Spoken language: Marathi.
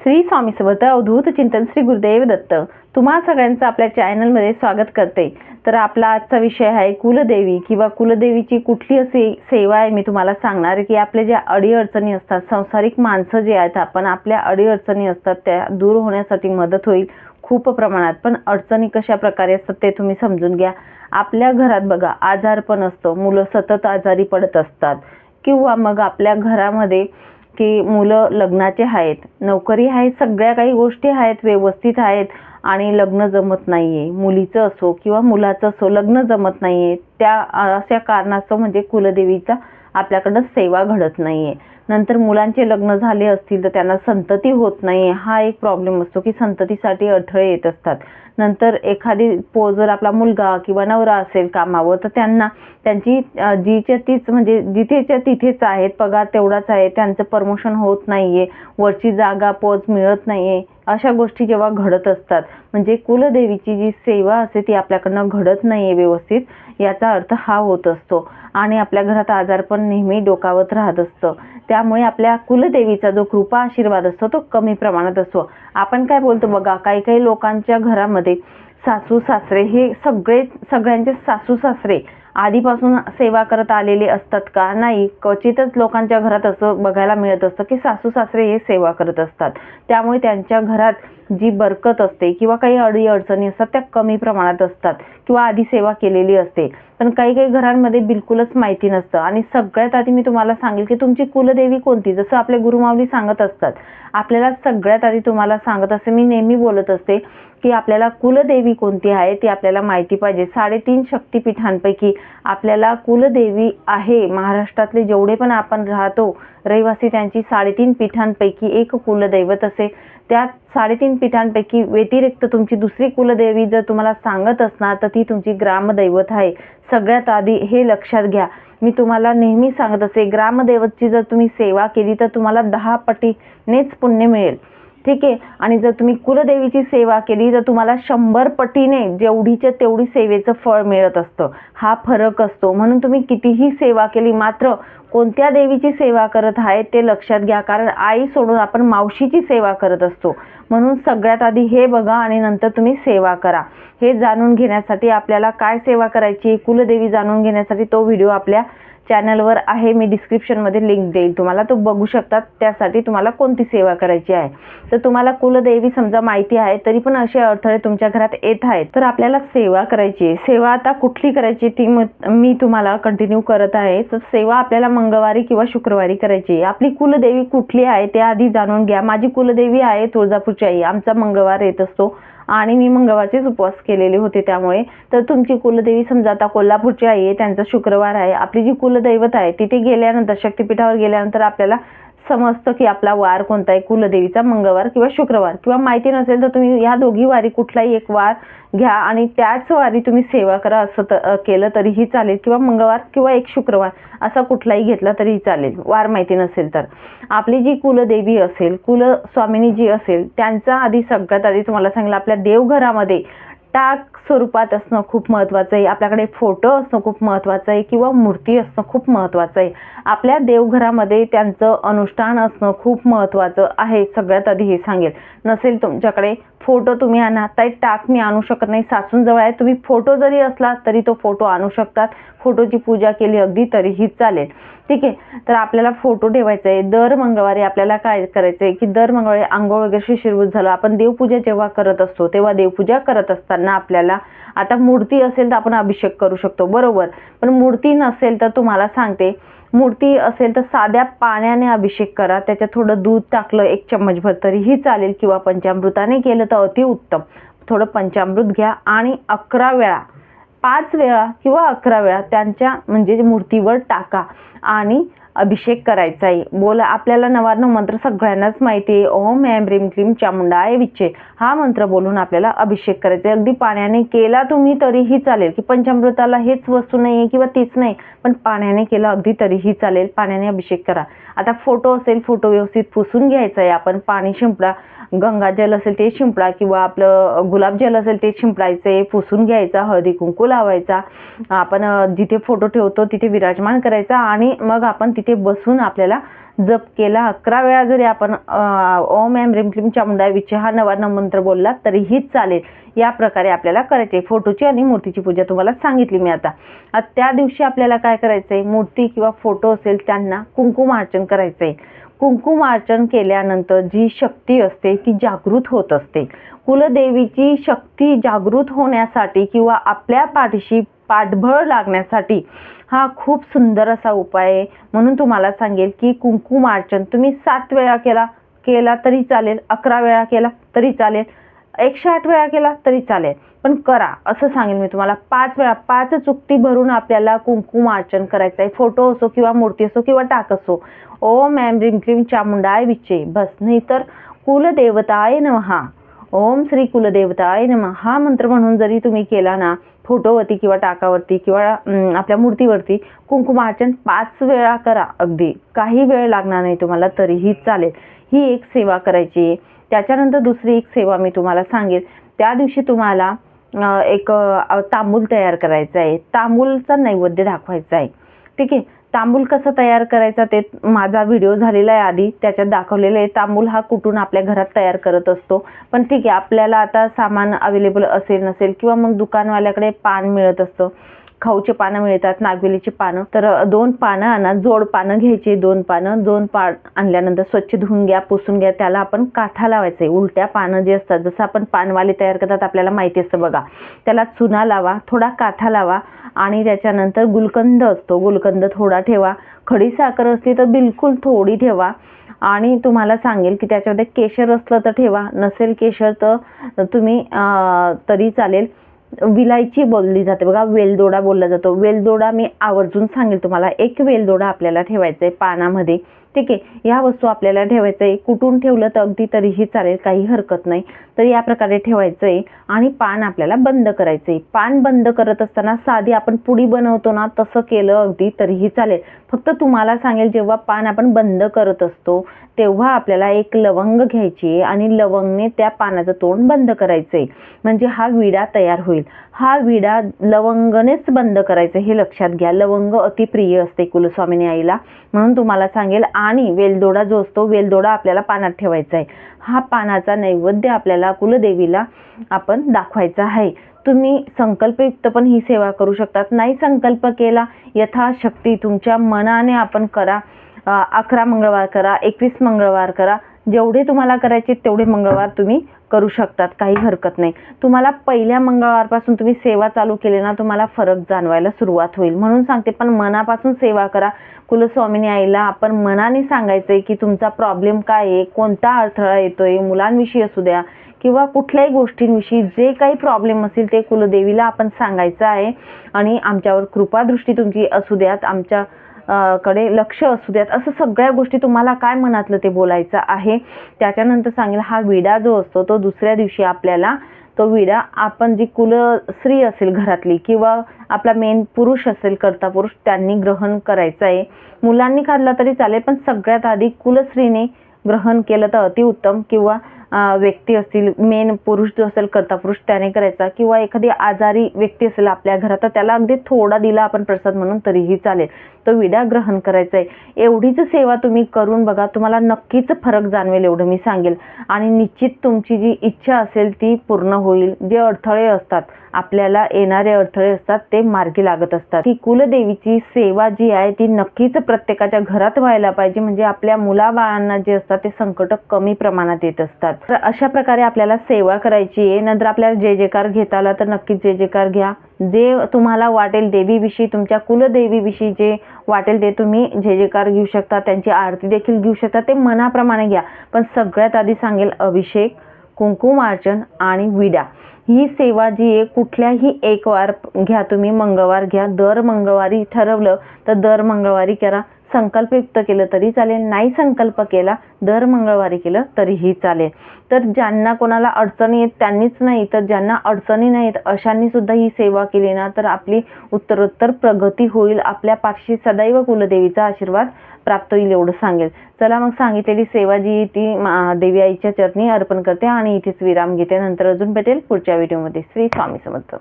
श्री स्वामी समर्थ अवधूत चिंतन श्री गुरुदेव दत्त तुम्हा सगळ्यांचं आपल्या चॅनलमध्ये स्वागत करते. तर आपला आजचा विषय आहे कुलदेवी किंवा कुलदेवीची कुठली अशी सेवा आहे मी तुम्हाला सांगणार आहे की आपल्या ज्या अडीअडचणी असतात संसारिक माणसं जे आहेत आपण आपल्या अडीअडचणी असतात त्या दूर होण्यासाठी मदत होईल खूप प्रमाणात. पण अडचणी कशा प्रकारे असतात ते तुम्ही समजून घ्या. आपल्या घरात बघा आजार पण असतं. मुलं सतत आजारी पडत असतात. किंवा मग आपल्या घरामध्ये की मुलं लग्नाचे आहेत नोकरी आहेत सगळ्या काही गोष्टी आहेत व्यवस्थित आहेत आणि लग्न जमत नाहीये. मुलीचं असो किंवा मुलाचं असो लग्न जमत नाहीये. त्या अशा कारणास्तव म्हणजे कुलदेवीचा आपल्याकडं सेवा घडत नाहीये. नंतर मुलांचे लग्न झाले असतील तर त्यांना संतती होत नाही. हा एक प्रॉब्लेम असतो की संततीसाठी अडथळे येत असतात. नंतर एखादी पो जर आपला मुलगा किंवा नवरा असेल कामावर तर त्यांना त्यांची जीच्या तीच म्हणजे जिथेच्या तिथेच आहेत पगार तेवढाच आहे त्यांचं प्रमोशन होत नाही आहे वरची जागा पोच मिळत नाही आहे अशा गोष्टी जेव्हा घडत असतात म्हणजे कुलदेवीची जी सेवा असते ती आपल्याकडनं घडत नाहीये व्यवस्थित याचा अर्थ हा होत असतो. आणि आपल्या घरात आजारपण नेहमी डोकावत राहत असतं. त्यामुळे आपल्या कुलदेवीचा जो कृपा आशीर्वाद असतो तो कमी प्रमाणात असतो. आपण काय बोलतो बघा काही काही लोकांच्या घरामध्ये सासू सासरे हे सगळे सगळ्यांचे सासू सासरे आधीपासून सेवा करत आलेले असतात का? नाही. क्वचितच लोकांच्या घरात असं बघायला मिळत असतं की सासू सासरे हे सेवा करत असतात. त्यामुळे त्यांच्या घरात जी बरकत असते किंवा काही अडी अडचणी असतात त्या कमी प्रमाणात असतात किंवा आधी सेवा केलेली असते. पण काही काही घरांमध्ये बिलकुलच माहिती नसतं. आणि सगळ्यात आधी मी तुम्हाला सांगेल की तुमची कुलदेवी कोणती? जसं आपले गुरुमावली सांगत असतात. आपल्याला सगळ्यात आधी तुम्हाला सांगत असते मी नेहमी बोलत असते की आपल्याला कुलदेवी कोणती आहे ती आपल्याला माहिती पाहिजे. साडेतीन शक्तिपीठांपैकी आपल्याला कुलदेवी आहे. महाराष्ट्रातले जेवढे पण आपण राहतो रहिवासी त्यांची साडेतीन पीठांपैकी एक कुलदैवत असे. त्या साडेतीन पीठांपैकी व्यतिरिक्त तुमची दुसरी कुलदेवी जर तुम्हाला सांगत असणार तर ती तुमची ग्रामदैवत आहे. सगळ्यात आधी हे लक्षात घ्या. मी तुम्हाला नेहमी सांगत असे ग्रामदैवतची जर तुम्ही सेवा केली तर तुम्हाला दहा पटीनेच पुण्य मिळेल. ठीक आहे? आणि जर तुम्ही कुलदेवीची सेवा केली तर तुम्हाला शंभर पटीने जेवढीच्या तेवढी सेवेचं फळ मिळत असतं. हा फरक असतो. म्हणून तुम्ही कितीही सेवा केली मात्र कोणत्या देवीची सेवा करत आहे ते लक्षात घ्या. कारण आई सोडून आपण मावशीची सेवा करत असतो. म्हणून सगळ्यात आधी हे बघा आणि नंतर तुम्ही सेवा करा. हे जाणून घेण्यासाठी आपल्याला काय सेवा करायची? कुलदेवी जाणून घेण्यासाठी तो व्हिडिओ आपल्या चॅनलवर आहे मी डिस्क्रिप्शनमध्ये लिंक देईल. तुम्हाला तो बघू शकतात त्यासाठी तुम्हाला कोणती सेवा करायची आहे. तर तुम्हाला कुलदेवी समजा माहिती आहे तरी पण असे अडथळे तुमच्या घरात येत आहेत. तर आपल्याला सेवा करायची आहे. सेवा आता कुठली करायची ती मी तुम्हाला कंटिन्यू करत आहे. तर सेवा आपल्याला मंगळवारी किंवा शुक्रवारी करायची आहे. आपली कुलदेवी कुठली आहे ते आधी जाणून घ्या. माझी कुलदेवी आहे तुळजापूरची आई. आमचा मंगळवार येत असतो. आणि मी मंगळवारचेच उपवास केलेले होते त्यामुळे. तर तुमची कुलदेवी समजा आता कोल्हापूरची आई आहे त्यांचा शुक्रवार आहे. आपली जी कुलदैवत आहे तिथे गेल्यानंतर शक्तिपीठावर गेल्यानंतर आपल्याला समजतं की आपला वार कोणता आहे? कुलदेवीचा मंगळवार किंवा शुक्रवार. किंवा माहिती नसेल तर तुम्ही ह्या दोघी वारी कुठलाही एक वार घ्या आणि त्याच वारी तुम्ही सेवा करा असं त- केलं तरीही चालेल. किंवा मंगळवार किंवा एक शुक्रवार असा कुठलाही घेतला तरीही चालेल. वार माहिती नसेल तर. आपली जी कुलदेवी असेल कुलस्वामिनी जी असेल त्यांचा आधी सगळ्यात आधी तुम्हाला सांगितलं आपल्या देवघरामध्ये टाक स्वरूपात असणं खूप महत्त्वाचं आहे. आपल्याकडे फोटो असणं खूप महत्त्वाचं आहे किंवा मूर्ती असणं खूप महत्त्वाचं आहे. आपल्या देवघरामध्ये त्यांचं अनुष्ठान असणं खूप महत्त्वाचं आहे सगळ्यात आधी हे सांगेल. नसेल तुमच्याकडे फोटो तुम्ही आणा. ताई टाक मी आणू शकत नाही. सासूंजवळ आहे. तुम्ही फोटो जरी असला तरी तो फोटो आणू शकतात. फोटोची पूजा केली अगदी तरीही चालेल. ठीक आहे? तर आपल्याला फोटो ठेवायचा आहे. दर मंगळवारी आपल्याला काय करायचं आहे की दर मंगळवारी आंघोळ वगैरे शिशिरभूत झालं. आपण देवपूजा जेव्हा करत असतो तेव्हा देवपूजा करत असताना आपल्याला आता मूर्ती असेल तर आपण अभिषेक करू शकतो. बरोबर? पण मूर्ती नसेल तर तुम्हाला सांगते मूर्ती असेल तर साध्या पाण्याने अभिषेक करा. त्याच्यात थोडं दूध टाकलं एक चम्मचभर तरीही चालेल किंवा पंचामृताने केलं तर अतिउत्तम थोडं पंचामृत घ्या आणि अकरा वेळा पाच वेळा किंवा अकरा वेळा त्यांच्या म्हणजे मूर्तीवर टाका. आणि अभिषेक करायचा आहे बोला आपल्याला नवार्न मंत्र सगळ्यांनाच माहिती आहे. ओम ऐम ह्रीम क्लीम चामुंडाय विच्चे. हा मंत्र बोलून आपल्याला अभिषेक करायचा आहे अगदी पाण्याने केला तुम्ही तरीही चालेल. की पंचामृताला हेच वस्तू नाही आहे किंवा तीच नाही पण पाण्याने केलं अगदी तरीही चालेल. पाण्याने अभिषेक करा. आता फोटो असेल फोटो व्यवस्थित पुसून घ्यायचा आहे आपण. पाणी शिंपडा. गंगाजल असेल ते शिंपडा किंवा आपलं गुलाबजल असेल ते शिंपडायचे पुसून घ्यायचा हळदी कुंकू लावायचा. आपण जिथे फोटो ठेवतो तिथे विराजमान करायचा आणि मग आपण तिथे बसून आपल्याला जप केला. अकरा वेळा जरी आपण ओम एम रिम क्लीम चामुंडा विचे हा नवा मंत्र बोलला तरीही चालेल. या प्रकारे आपल्याला करायचे फोटोची आणि मूर्तीची पूजा तुम्हाला सांगितली मी आता. त्या दिवशी आपल्याला काय करायचं आहे मूर्ती किंवा फोटो असेल त्यांना कुंकुमार्चन करायचंय. कुंकुमार्चन केल्यानंतर जी शक्ती असते ती जागृत होत असते. कुलदेवीची शक्ती जागृत होण्यासाठी किंवा आपल्या पाठीशी पाठबळ लागण्यासाठी हा खूप सुंदर असा उपाय आहे. म्हणून तुम्हाला सांगेल की कुंकुमार्चन तुम्ही सात वेळा केला केला तरी चालेल अकरा वेळा केला तरी चालेल एकशे आठ वेळा केला तरी चालेल. पण करा असं सांगेल मी तुम्हाला. पाच वेळा पाच चुकती भरून आपल्याला कुंकुमार्चन करायचं आहे. फोटो असो किंवा मूर्ती असो किंवा टाक असो. ओ मॅम रिम क्रीम चामुंडाय विचे बस नाही तर कुलदेवताय नमहा. ओम श्री कुलदेवताय नमः. हा मंत्र म्हणून जरी तुम्ही केला ना फोटोवरती किंवा टाकावरती किंवा आपल्या मूर्तीवरती कुंकुमार्चन पाच वेळा करा अगदी. काही वेळ लागणार नाही तुम्हाला तरीही चालेल. ही एक सेवा करायची आहे. त्याच्यानंतर दुसरी एक सेवा मी तुम्हाला सांगेल. त्या दिवशी तुम्हाला एक तांबूल तयार करायचा आहे. तांबूलचा नैवेद्य दाखवायचा आहे. ठीक आहे? तांबूल कसं तयार करायचा ते माझा व्हिडिओ झालेला आहे आधी त्याच्यात दाखवलेलं आहे. तांबूल हा कुठून आपल्या घरात तयार करत असतो. पण ठीक आहे आपल्याला आता सामान अवेलेबल असेल नसेल किंवा मग दुकानवाल्याकडे पान मिळत असतं. खाऊचे पानं मिळतात नागवेलीची पानं. तर दोन पानं आणा जोड पानं घ्यायची दोन पानं. दोन पान आणल्यानंतर स्वच्छ धुवून घ्या पुसून घ्या. त्याला आपण काठा लावायचे उलट्या पानं जे असतात जसं आपण पानवाले तयार करतात आपल्याला माहिती असतं बघा. त्याला चुना लावा थोडा काथा लावा आणि त्याच्यानंतर गुलकंद असतो. गुलकंद थोडा ठेवा. खडी साखर असली तर बिलकुल थोडी ठेवा. आणि तुम्हाला सांगेल की त्याच्यामध्ये केशर असलं तर ठेवा. नसेल केशर तर तुम्ही तरी चालेल. विलायची बोलली जाते बघा वेलदोडा बोलला जातो. वेलदोडा मी आवर्जून सांगेल तुम्हाला. एक वेलदोडा आपल्याला ठेवायचा आहे पानामध्ये. ठीक आहे. ह्या वस्तू आपल्याला ठेवायचं आहे कुठून ठेवलं तर अगदी तरीही चालेल काही हरकत नाही. तर या प्रकारे ठेवायचं आहे आणि पान आपल्याला बंद करायचं आहे पान बंद करत असताना साधी आपण पुडी बनवतो ना तसं केलं अगदी तरीही चालेल. फक्त तुम्हाला सांगेल जेव्हा पान आपण बंद करत असतो तेव्हा आपल्याला एक लवंग घ्यायची आहे आणि लवंगने त्या पानाचं तोंड बंद करायचं आहे म्हणजे हा विडा तयार होईल. हा विडा लवंगनेच बंद करायचं हे लक्षात घ्या. लवंग अतिप्रिय असते कुलस्वामिनी आईला. म्हणून तुम्हाला सांगेल आणि वेलदोडा जो असतो वेलदोडा आपल्याला पानात ठेवायचा आहे. हा पानाचा नैवेद्य आपल्याला कुलदेवीला आपण दाखवायचा आहे. तुम्ही संकल्पयुक्त पण ही सेवा करू शकतात. नाही संकल्प केला यथाशक्ती तुमच्या मनाने आपण करा. अकरा मंगळवार करा एकवीस मंगळवार करा. जेवढे तुम्हाला करायचे तेवढे मंगळवार तुम्ही करू शकतात. काही हरकत नाही. तुम्हाला पहिल्या मंगळवारपासून तुम्ही सेवा चालू केली ना तुम्हाला फरक जाणवायला सुरुवात होईल. म्हणून सांगते पण मनापासून सेवा करा. कुलस्वामिनी आईला आपण मनाने सांगायचंय की तुमचा प्रॉब्लेम काय आहे? कोणता अडथळा येतोय? मुलांविषयी असू द्या किंवा कुठल्याही गोष्टींविषयी जे काही प्रॉब्लेम असेल ते कुलदेवीला आपण सांगायचं आहे. आणि आमच्यावर कृपादृष्टी तुमची असू द्यात. आमच्या कडे लक्ष असू द्यात. असं सगळ्या गोष्टी तुम्हाला काय मनातलं ते बोलायचं आहे? त्याच्यानंतर सांगेल हा विडा जो असतो तो दुसऱ्या दिवशी आपल्याला तो विडा आपण जी कुल स्त्री असेल घरातली किंवा आपला मेन पुरुष असेल कर्ता पुरुष त्यांनी ग्रहण करायचं आहे. मुलांनी खाल्ला तरी चालेल पण सगळ्यात आधी कुलस्त्रीने ग्रहण केलं तर अतिउत्तम किंवा व्यक्ती असतील मेन पुरुष जो असेल कर्ता पुरुष त्याने करायचा. किंवा एखादी आजारी व्यक्ती असेल आपल्या घरात तर त्याला अगदी थोडा दिला आपण प्रसाद म्हणून तरीही चालेल. तो विडा ग्रहण करायचा आहे एवढीच सेवा तुम्ही करून बघा तुम्हाला नक्कीच फरक जाणवेल एवढं मी सांगेल. आणि निश्चित तुमची जी इच्छा असेल ती पूर्ण होईल. जे अडथळे असतात आपल्याला येणारे अडथळे असतात ते मार्गी लागत असतात. ही कुलदेवीची सेवा जी आहे ती नक्कीच प्रत्येकाच्या घरात व्हायला पाहिजे. म्हणजे आपल्या मुलाबाळांना जे असतात ते संकट कमी प्रमाणात येत असतात. तर अशा प्रकारे आपल्याला सेवा करायची आहे. नंतर आपल्याला जे जेकार घेता आला तर नक्कीच जे जेकार घ्या. जे तुम्हाला वाटेल देवीविषयी तुमच्या कुलदेवीविषयी जे वाटेल ते तुम्ही जे जेकार घेऊ शकता त्यांची आरती देखील घेऊ शकता ते मनाप्रमाणे घ्या. पण सगळ्यात आधी सांगेल अभिषेक कुंकुमार्चन आणि विडा. ही सेवा जी आहे कुठल्याही एक वार घ्या तुम्ही मंगळवार घ्या. दर मंगळवारी ठरवलं तर दर मंगळवारी करा. संकल्पयुक्त केलं तरी चालेल नाही संकल्प केला दर मंगळवारी केलं तरीही चालेल. तर ज्यांना कोणाला अडचणी येत त्यांनीच नाही तर ज्यांना अडचणी नाहीत अशांनी सुद्धा ही सेवा केली ना तर आपली उत्तरोत्तर प्रगती होईल आपल्या पाठशी सदैव कुलदेवीचा आशीर्वाद प्राप्त होईल एवढं सांगेल. चला मग सांगितलेली सेवा जी ती देवी आईच्या चरणी अर्पण करते आणि इथेच विराम घेते. नंतर अजून भेटेल पुढच्या व्हिडिओमध्ये. श्री स्वामी समर्थ.